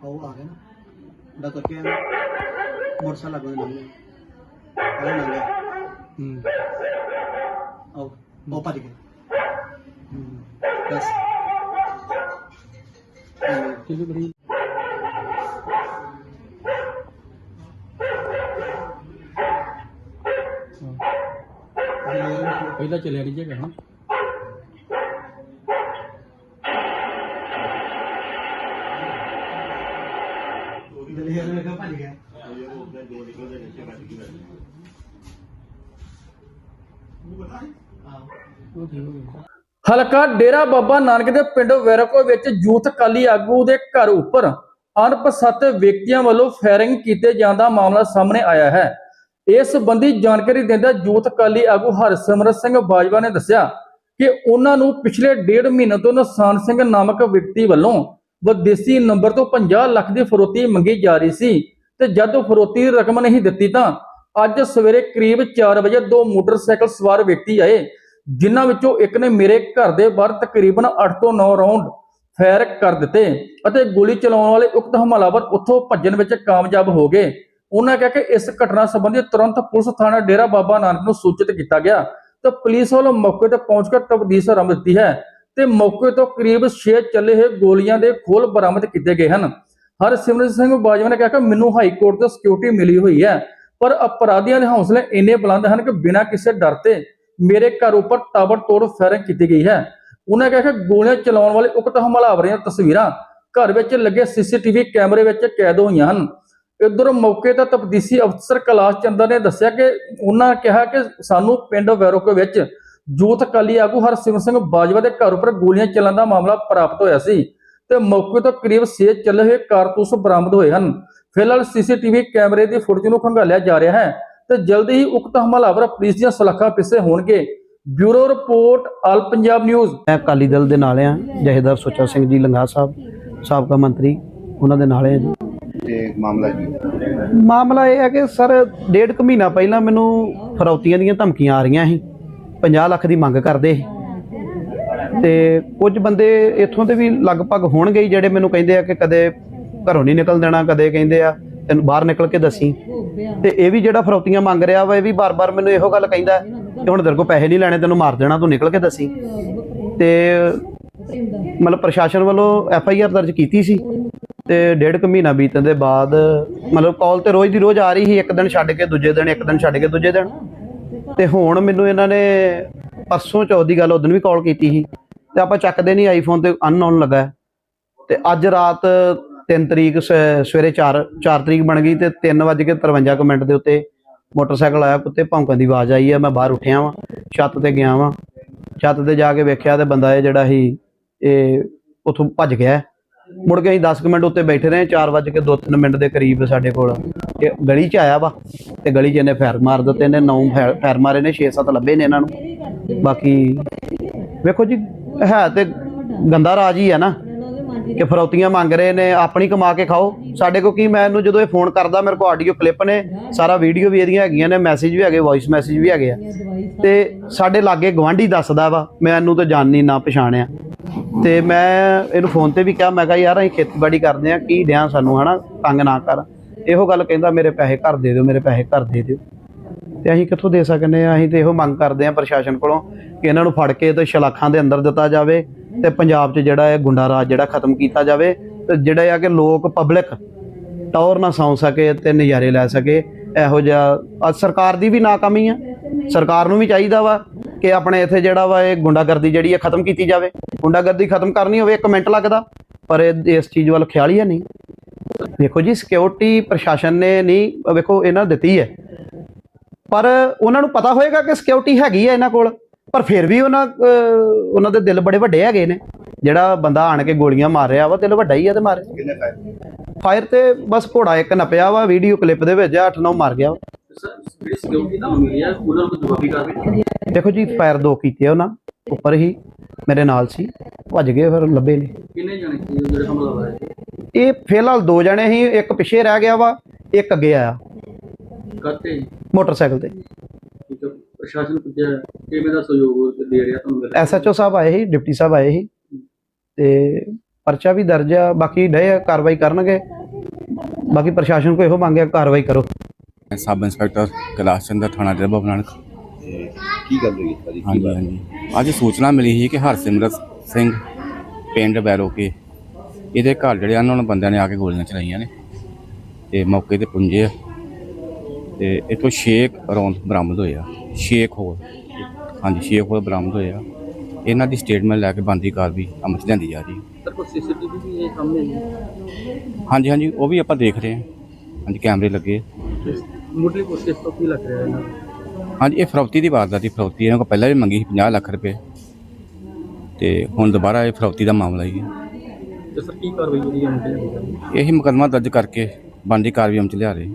ਦਾ ਕਰਕੇ ਮੋਟਰਸਾਈਕਲ ਲੱਗੋ ਲੰਘੇ ਅਰੇ ਲੰਘੇ ਹੂੰ। ਆਓ ਉਹ ਭੱਜ ਗਏ। ਹੂੰ। ਬਸ। ਚਲੋ ਬੜੀ। ਪਹਿਲਾਂ ਚੱਲਿਆ ਨਹੀਂ ਜੇਗਾ ਹਾਂ ਦਲੇਰ ਨੇ ਕਿਹਾ ਭੱਜ ਗਿਆ ਉਹ ਠੀਕ ਹੋ ਗਿਆ ਹਲਕਾ ਡੇਰਾ ਬਾਬਾ ਨਾਨਕ ਦੇ ਪਿੰਡ ਵੈਰਕੋ ਵਿੱਚ ਯੂਥ ਕਾਲੀ ਆਗੂ ਦੇ ਘਰ ਉੱਪਰ ਅਣਪਛਾਤੇ ਵਿਅਕਤੀਆਂ ਵੱਲੋਂ ਫਾਇਰਿੰਗ ਕੀਤੇ ਜਾਣ ਦਾ ਮਾਮਲਾ ਸਾਹਮਣੇ ਆਇਆ ਹੈ। ਇਸ ਸੰਬੰਧੀ ਜਾਣਕਾਰੀ ਦਿੰਦਾ ਯੂਥ ਕਾਲੀ ਆਗੂ ਹਰਸਿਮਰਤ ਸਿੰਘ ਬਾਜਵਾ ਨੇ ਦੱਸਿਆ ਕਿ ਉਹਨਾਂ ਨੂੰ ਪਿਛਲੇ ਡੇਢ ਮਹੀਨੇ ਤੋਂ ਨਿਸ਼ਾਨ ਸਿੰਘ ਨਾਮਕ ਵਿਅਕਤੀ ਵੱਲੋਂ ਵਿਦੇਸੀ ਨੰਬਰ ਤੋਂ 50 ਲੱਖ ਦੀ ਫਰੋਤੀ ਮੰਗੀ ਜਾ ਰਹੀ ਸੀ। ਤੇ ਜਦ ਉਹ ਫਰੋਤੀ ਦੀ ਰਕਮ ਨਹੀਂ ਦਿੱਤੀ ਤਾਂ ਅੱਜ ਸਵੇਰੇ ਕਰੀਬ 4 ਵਜੇ ਦੋ ਮੋਟਰਸਾਈਕਲ ਸਵਾਰ ਵਿਅਕਤੀ ਆਏ, ਜਿਨ੍ਹਾਂ ਵਿੱਚੋਂ ਇੱਕ ਨੇ ਮੇਰੇ ਘਰ ਦੇ ਬਾਹਰ ਤਕਰੀਬਨ 8 ਤੋਂ 9 ਰਾਉਂਡ ਫਾਇਰ ਕਰ ਦਿੱਤੇ ਅਤੇ ਗੋਲੀ ਚਲਾਉਣ ਵਾਲੇ ਉਕਤ ਹਮਲਾਵਰ ਉੱਥੋਂ ਭੱਜਣ ਵਿੱਚ ਕਾਮਯਾਬ ਹੋ ਗਏ। ਉਹਨਾਂ ਕਿਹਾ ਕਿ ਇਸ ਘਟਨਾ ਸੰਬੰਧੀ ਤੁਰੰਤ ਪੁਲਿਸ ਥਾਣਾ ਡੇਰਾ ਬਾਬਾ ਨਾਨਕ ਨੂੰ ਸੂਚਿਤ ਕੀਤਾ ਗਿਆ ਤੇ ਪੁਲਿਸ ਵੱਲੋਂ ਮੌਕੇ ਤੇ ਪਹੁੰਚ ਕੇ ਤਬਦੀਸ ਆਰੰਭ ਦਿੱਤੀ ਹੈ ਤੇ ਮੌਕੇ ਤੋਂ ਕਰੀਬ 6 ਚੱਲੇ ਹੋਏ ਗੋਲੀਆਂ ਦੇ ਖੋਲ ਬਰਾਮਦ ਕੀਤੇ ਗਏ ਹਨ। ਹਰਸਿਮਰਤ ਸਿੰਘ ਬਾਜਵਾ ਨੇ ਕਿਹਾ ਕਿ ਮੈਨੂੰ ਹਾਈ ਕੋਰਟ ਤੋਂ ਸਿਕਿਉਰਿਟੀ ਮਿਲੀ ਹੋਈ ਹੈ, ਪਰ ਅਪਰਾਧੀਆਂ ਦੇ ਹੌਸਲੇ ਇੰਨੇ ਬੁਲੰਦ ਹਨ ਕਿ ਬਿਨਾਂ ਕਿਸੇ ਡਰ ਤੇ ਮੇਰੇ ਘਰ ਉੱਪਰ ਤਾਬੜਤੋੜ ਫਾਇਰਿੰਗ ਕੀਤੀ ਗਈ ਹੈ। ਉਹਨਾਂ ਕਿਹਾ ਕਿ ਗੋਲੀਆਂ ਚਲਾਉਣ ਵਾਲੇ ਉਕਤ ਹਮਲਾਵਰਾਂ ਦੀਆਂ ਤਸਵੀਰਾਂ ਘਰ ਵਿੱਚ ਲੱਗੇ ਸੀਸੀਟੀਵੀ ਕੈਮਰੇ ਵਿੱਚ ਕੈਦ ਹੋਈਆਂ ਹਨ। ਇਧਰ ਮੌਕੇ ਤੇ ਤਫਦੀਸੀ ਅਫਸਰ ਕੈਲਾਸ਼ ਚੰਦਰ ਨੇ ਦੱਸਿਆ ਕਿ ਉਹਨਾਂ ਕਿਹਾ ਕਿ ਸਾਨੂੰ ਪਿੰਡ ਵੈਰੋਕ ਵਿੱਚ ਯੂਥ ਅਕਾਲੀ ਆਗੂ ਹਰਸਿਮਰਤ ਸਿੰਘ ਬਾਜਵਾ ਦੇ ਘਰ ਉੱਪਰ ਗੋਲੀਆਂ ਚੱਲਣ ਦਾ ਮਾਮਲਾ ਪ੍ਰਾਪਤ ਹੋਇਆ ਸੀ। ਤੇ ਮੌਕੇ ਤੋਂ ਕਰੀਬ 6 ਚੱਲੇ ਹੋਏ ਕਾਰਤੂਸ ਬਰਾਮਦ ਹੋਏ ਹਨ। ਫਿਲਹਾਲ ਸੀਸੀਟੀਵੀ ਕੈਮਰੇ ਦੀ ਫੁਟੇਜ ਨੂੰ ਖੰਗਾਲਿਆ ਜਾ ਰਿਹਾ ਹੈ ਤੇ ਜਲਦੀ ਹੀ ਉਕਤ ਹਮਲਾਵਰ ਪੁਲਿਸ ਦੀਆਂ ਸਲਾਖਾਂ ਪਿੱਛੇ ਹੋਣਗੇ। Bureau report all Punjab news. ਮੈਂ ਅਕਾਲੀ ਦਲ ਦੇ ਨਾਲ ਆ ਜਹੇਦਾਰ ਸੁੱਚਾ ਸਿੰਘ ਜੀ ਲੰਗਾ ਸਾਹਿਬ ਸਾਬਕਾ ਮੰਤਰੀ ਉਹਨਾਂ ਦੇ ਨਾਲ ਆ ਜੀ। ਤੇ ਮਾਮਲਾ ਜੀ ਮਾਮਲਾ ਇਹ ਹੈ ਕਿ ਸਰ ਡੇਢ ਕੁ ਮਹੀਨਾ ਪਹਿਲਾਂ ਮੈਨੂੰ ਫਰੌਤੀਆਂ ਦੀਆਂ ਧਮਕੀਆਂ ਆ ਰਹੀਆਂ ਸੀ। 50 ਲੱਖ ਦੀ ਮੰਗ ਕਰਦੇ ਸੀ। ਤੇ ਕੁਝ ਬੰਦੇ ਇੱਥੋਂ ਦੇ ਵੀ ਲਗਭਗ ਹੋਣਗੇ ਹੀ, ਜਿਹੜੇ ਮੈਨੂੰ ਕਹਿੰਦੇ ਆ ਕਿ ਕਦੇ ਘਰੋਂ ਨਹੀਂ ਨਿਕਲ ਦੇਣਾ, ਕਦੇ ਕਹਿੰਦੇ ਆ, ਤੈਨੂੰ ਬਾਹਰ ਨਿਕਲ ਕੇ ਦੱਸੀ। ਤੇ ਇਹ ਵੀ ਜਿਹੜਾ ਫਰੌਤੀਆਂ ਮੰਗ ਰਿਹਾ ਵਾ, ਇਹ ਵੀ ਬਾਰ-ਬਾਰ ਮੈਨੂੰ ਇਹੋ ਗੱਲ ਕਹਿੰਦਾ ਕਿ ਹੁਣ ਤੇਰੇ ਕੋਲ ਪੈਸੇ ਨਹੀਂ ਲੈਣੇ, ਤੈਨੂੰ ਮਾਰ ਦੇਣਾ, ਤੂੰ ਨਿਕਲ ਕੇ ਦੱਸੀ। ਤੇ ਮਤਲਬ ਪ੍ਰਸ਼ਾਸਨ ਵੱਲੋਂ ਐਫ ਆਈ ਆਰ ਦਰਜ ਕੀਤੀ ਸੀ ਤੇ ਡੇਢ ਕੁ ਮਹੀਨਾ ਬੀਤਣ ਦੇ ਬਾਅਦ, ਮਤਲਬ ਕਾਲ ਤੇ ਰੋਜ਼ ਦੀ ਰੋਜ਼ ਆ ਰਹੀ ਸੀ, ਇੱਕ ਦਿਨ ਛੱਡ ਕੇ ਦੂਜੇ ਦਿਨ, ਇੱਕ ਦਿਨ ਛੱਡ ਕੇ ਦੂਜੇ ਦਿਨ। ਤੇ ਹੁਣ ਮੈਨੂੰ ਇਹਨਾਂ ਨੇ ਪਰਸੋਂ ਚੌਥ ਦੀ ਗੱਲ ਉਦੋਂ ਵੀ ਕਾਲ ਕੀਤੀ ਸੀ। ਤੇ ਆਪਾਂ ਚੱਕਦੇ ਨਹੀਂ ਆਈਫੋਨ ਤੇ ਅਨਨੋਨ ਲੱਗਾ ਹੈ। ਤੇ ਅੱਜ ਰਾਤ 3 ਤਰੀਕ ਸ- ਸਵੇਰੇ 4 4 ਤਰੀਕ ਬਣ ਗਈ ਤੇ 3:53 ਕੁ ਮਿੰਟ ਦੇ ਉੱਤੇ ਮੋਟਰਸਾਈਕਲ ਆਇਆ, ਕੁੱਤੇ ਭੌਂਕਣ ਦੀ ਆਵਾਜ਼ ਆਈ ਹੈ, ਮੈਂ ਬਾਹਰ ਉੱਠਿਆ ਵਾਂ, ਛੱਤ ਤੇ ਗਿਆ ਵਾਂ। ਛੱਤ ਤੇ ਜਾ ਕੇ ਵੇਖਿਆ ਤੇ ਬੰਦਾ ਇਹ ਜਿਹੜਾ ਸੀ, ਇਹ ਉਥੋਂ ਭੱਜ ਗਿਆ ਮੁੜ ਕੇ ਅਸੀਂ 10 ਕੁ ਮਿੰਟ ਉੱਤੇ ਬੈਠੇ ਰਹੇ 4:02 ਮਿੰਟ ਦੇ ਕਰੀਬ ਸਾਡੇ ਕੋਲ ਇਹ ਗਲੀ 'ਚ ਆਇਆ ਵਾ ਤੇ ਗਲੀ 'ਚ ਇਹਨੇ ਫੈਰ ਮਾਰ ਦਿੱਤੇ, ਇਹਨੇ 9 ਫੈਰ ਮਾਰੇ ਨੇ 6-7 ਲੱਭੇ ਨੇ ਇਹਨਾਂ ਨੂੰ। ਬਾਕੀ ਵੇਖੋ ਜੀ ਹੈ ਤੇ ਗੰਦਾ ਰਾਜ ਹੀ ਹੈ ਨਾ, ਕਿ ਫਰੌਤੀਆਂ ਮੰਗ ਰਹੇ ਨੇ, ਆਪਣੀ ਕਮਾ ਕੇ ਖਾਓ। ਸਾਡੇ ਕੋ ਕੀ, ਮੈਂ ਇਹਨੂੰ ਜਦੋਂ ਇਹ ਫੋਨ ਕਰਦਾ, ਮੇਰੇ ਕੋਲ ਆਡੀਓ ਕਲਿੱਪ ਨੇ, ਸਾਰਾ ਵੀਡੀਓ ਵੀ ਇਹਦੀਆਂ ਹੈਗੀਆਂ ਨੇ, ਮੈਸੇਜ ਵੀ ਹੈਗੇ ਵੌਇਸ ਮੈਸੇਜ ਵੀ ਹੈਗੇ ਆ। ਤੇ ਸਾਡੇ ਲਾਗੇ ਗਵਾਂਢੀ ਦੱਸਦਾ ਵਾ, ਮੈਂ ਇਹਨੂੰ ਤਾਂ ਜਾਣਨੀ ਨਾ ਪਛਾਣਿਆ। ਤੇ ਮੈਂ ਇਹਨੂੰ ਫੋਨ ਤੇ ਵੀ ਕਿਹਾ, ਮੈਂ ਕਿਹਾ, ਯਾਰ, ਅਸੀਂ ਖੇਤੀਬਾੜੀ ਕਰਦੇ ਆ, ਕੀ ਦਿਆਂ ਸਾਨੂੰ, ਹਨਾ, ਤੰਗ ਨਾ ਕਰ। ਇਹੋ ਗੱਲ ਕਹਿੰਦਾ, ਮੇਰੇ ਪੈਸੇ ਘਰ ਦੇ ਦਿਓ, ਮੇਰੇ ਪੈਸੇ ਘਰ ਦੇ ਦਿਓ। ਤੇ ਅਸੀਂ ਕਿੱਥੋਂ ਦੇ ਸਕਨੇ ਆ? ਅਸੀਂ ਤੇ ਇਹੋ ਮੰਗ ਕਰਦੇ ਆ ਪ੍ਰਸ਼ਾਸਨ ਕੋਲੋਂ ਕਿ ਇਹਨਾਂ ਨੂੰ ਫੜ ਕੇ ਤੇ ਸ਼ਲਾਖਾਂ ਦੇ ਅੰਦਰ ਦਿੱਤਾ ਜਾਵੇ ਤੇ ਪੰਜਾਬ 'ਚ ਜਿਹੜਾ ਇਹ ਗੁੰਡਾ ਰਾਜ ਜਿਹੜਾ ਖਤਮ ਕੀਤਾ ਜਾਵੇ ਤੇ ਜਿਹੜਾ ਆ ਕਿ ਲੋਕ ਪਬਲਿਕ ਟੌਰ ਨਾ ਸੌਂ ਸਕੇ ਤੇ ਨਜ਼ਾਰੇ ਲੈ ਸਕੇ। ਇਹੋ ਜਿਹਾ ਅੱਜ ਸਰਕਾਰ ਦੀ ਵੀ ਨਾਕਾਮੀ ਆ। ਸਰਕਾਰ ਨੂੰ ਵੀ ਚਾਹੀਦਾ ਵਾ ਕਿ ਆਪਣੇ ਇੱਥੇ ਜਿਹੜਾ ਵਾ ਇਹ ਗੁੰਡਾਗਰਦੀ ਜਿਹੜੀ ਹੈ ਖਤਮ ਕੀਤੀ ਜਾਵੇ। ਗੁੰਡਾਗਰਦੀ ਖਤਮ ਕਰਨੀ ਹੋਵੇ, ਇੱਕ ਮਿੰਟ ਲੱਗਦਾ, ਪਰ ਇਹ ਇਸ ਚੀਜ਼ ਵੱਲ ਖਿਆਲ ਹੀ ਹੈ ਨਹੀਂ। ਦੇਖੋ ਜੀ ਸਿਕਿਉਰਿਟੀ ਪ੍ਰਸ਼ਾਸਨ ਨੇ ਨਹੀਂ ਵੇਖੋ, ਇਹਨਾਂ ਦਿੱਤੀ ਹੈ। ਪਰ ਉਹਨਾਂ ਨੂੰ ਪਤਾ ਹੋਏਗਾ ਕਿ ਸਿਕਿਉਰਿਟੀ ਹੈਗੀ ਹੈ ਇਹਨਾਂ ਕੋਲ ਪਰ ਫਿਰ ਵੀ ਉਹਨਾਂ ਉਹਨਾਂ ਦੇ ਦਿਲ ਬੜੇ ਵੱਡੇ ਹੈਗੇ ਨੇ। ਜਿਹੜਾ ਬੰਦਾ ਆਣ ਕੇ ਗੋਲੀਆਂ ਮਾਰ ਰਿਹਾ ਵਾ ਦਿਲ ਵੱਡਾ ਹੀ ਆ ਤੇ ਮਾਰੇ ਫਾਇਰ ਤੇ ਬਸ ਘੋੜਾ ਇੱਕ ਨੱਪਿਆ ਵਾ ਵੀਡੀਓ ਕਲਿੱਪ ਦੇ ਵਿੱਚ 8-9 ਮਾਰ ਗਿਆ ਵਾ। ਜਿਹੜੀ ਸਿਕਿਉਰਿਟੀ ਦਾ ਮਿਲੀ ਹੈ ਉਹਨਾਂ ਨੂੰ ਜਵਾਬੀ ਕਰ ਦੇਖੋ ਜੀ ਫਾਇਰ ਦੋ ਕੀਤੇ ਆ ਉਹਨਾਂ ਉੱਪਰ ਹੀ ਮੇਰੇ ਨਾਲ ਸੀ ਭੱਜ ਗਏ ਫਿਰ ਲੱਭੇ ਨਹੀਂ ਕਿੰਨੇ ਜਣੇ ਸੀ ਜਿਹੜੇ ਹਮਲਾਵਰ ਹੈ ਇਹ ਫਿਲਹਾਲ ਦੋ ਜਣੇ ਸੀ ਇੱਕ ਪਿੱਛੇ ਰਹਿ ਗਿਆ ਵਾ ਇੱਕ ਅੱਗੇ ਆਇਆ। ਕਰਤੇ ਮੋਟਰਸਾਈਕਲ ਤੇ। ਠੀਕ ਹੈ। ਪ੍ਰਸ਼ਾਸਨ ਪੁੱਜਿਆ ਕਿਵੇਂ ਦਾ ਸਹਿਯੋਗ ਦੇ ਰਿਹਾ ਤੁਹਾਨੂੰ ਐਸਐਚਓ ਸਾਹਿਬ ਆਏ ਸੀ ਡਿਪਟੀ ਸਾਹਿਬ ਆਏ ਸੀ। ਤੇ ਪਰਚਾ ਵੀ ਦਰਜ ਆ ਬਾਕੀ ਡੇ ਕਾਰਵਾਈ ਕਰਨਗੇ। ਬਾਕੀ ਪ੍ਰਸ਼ਾਸਨ ਕੋ ਇਹੋ ਮੰਗਿਆ ਕਾਰਵਾਈ ਕਰੋ। ਸਬ ਇੰਸਪੈਕਟਰ ਕੈਲਾਸ਼ ਚੰਦਰ ਥਾਣਾ ਡੇਰਾ ਬਾਬਾ ਨਾਨਕ। ਤੇ ਕੀ ਗੱਲ ਹੋਈ ਸਾਰੀ ਕੀ ਹਾਂਜੀ ਬਾਤ ਹਾਂਜੀ। ਅੱਜ ਸੂਚਨਾ ਮਿਲੀ ਸੀ ਕਿ ਹਰਸਿਮਰਤ ਸਿੰਘ ਪਿੰਡ ਬੈਰੋਕੇ ਇਹਦੇ ਘਰ ਜਿਹੜੇ ਆ, ਉਹਨਾਂ ਨੂੰ ਬੰਦਿਆਂ ਨੇ ਆ ਕੇ ਗੋਲੀਆਂ ਚਲਾਈਆਂ ਨੇ। ਤੇ ਮੌਕੇ ਤੇ ਪੁੰਜੇ ਆ। ਤੇ ਇਥੋਂ 6 ਰੌਂਦ ਬਰਾਮਦ ਹੋਏ ਆ 6 ਖੋਲ ਹਾਂਜੀ 6 ਖੋਲ ਬਰਾਮਦ ਹੋਏ ਆ ਇਹਨਾਂ ਦੀ ਸਟੇਟਮੈਂਟ ਲੈ ਕੇ ਬੰਦੀ ਕਾਰਵਾਈ ਅਮਲ 'ਚ ਲਿਆਂਦੀ ਜਾ ਰਹੀ। ਹੈ ਸਰ ਕੋਈ ਸੀਸੀਟੀਵੀ ਵੀ ਇਹ ਸਾਹਮਣੇ ਆਈ ਹਾਂਜੀ ਹਾਂਜੀ ਉਹ ਵੀ ਆਪਾਂ ਦੇਖ ਰਹੇ ਹਾਂ। ਹਾਂਜੀ ਕੈਮਰੇ ਲੱਗੇ। ਮੁੱਢਲੀ ਕੋਸ਼ਿਸ਼ ਤੋਂ ਕੀ ਲੱਗ ਰਿਹਾ ਇਹਨਾਂ ਹਾਂਜੀ ਇਹ ਫਰੌਤੀ ਦੀ ਵਾਰਦਾਤ ਦੀ ਫਰੌਤੀ। ਇਹਨਾਂ ਕੋਲ ਪਹਿਲਾਂ ਵੀ ਮੰਗੀ ਸੀ 50 ਲੱਖ ਰੁਪਏ। ਤੇ ਹੁਣ ਦੁਬਾਰਾ ਇਹ ਫਰੌਤੀ ਦਾ ਮਾਮਲਾ ਹੀ ਹੈ। ਤੇ ਸਰ ਕੀ ਕਾਰਵਾਈ ਜਿਹੜੀ ਹੈ ਮੁੱਢਲੀ? ਇਹੀ ਮੁਕੱਦਮਾ ਦਰਜ ਕਰਕੇ ਬਣਦੀ ਕਾਰਵਾਈ ਅਮਲ ਚ ਲਿਆ ਰਹੇ।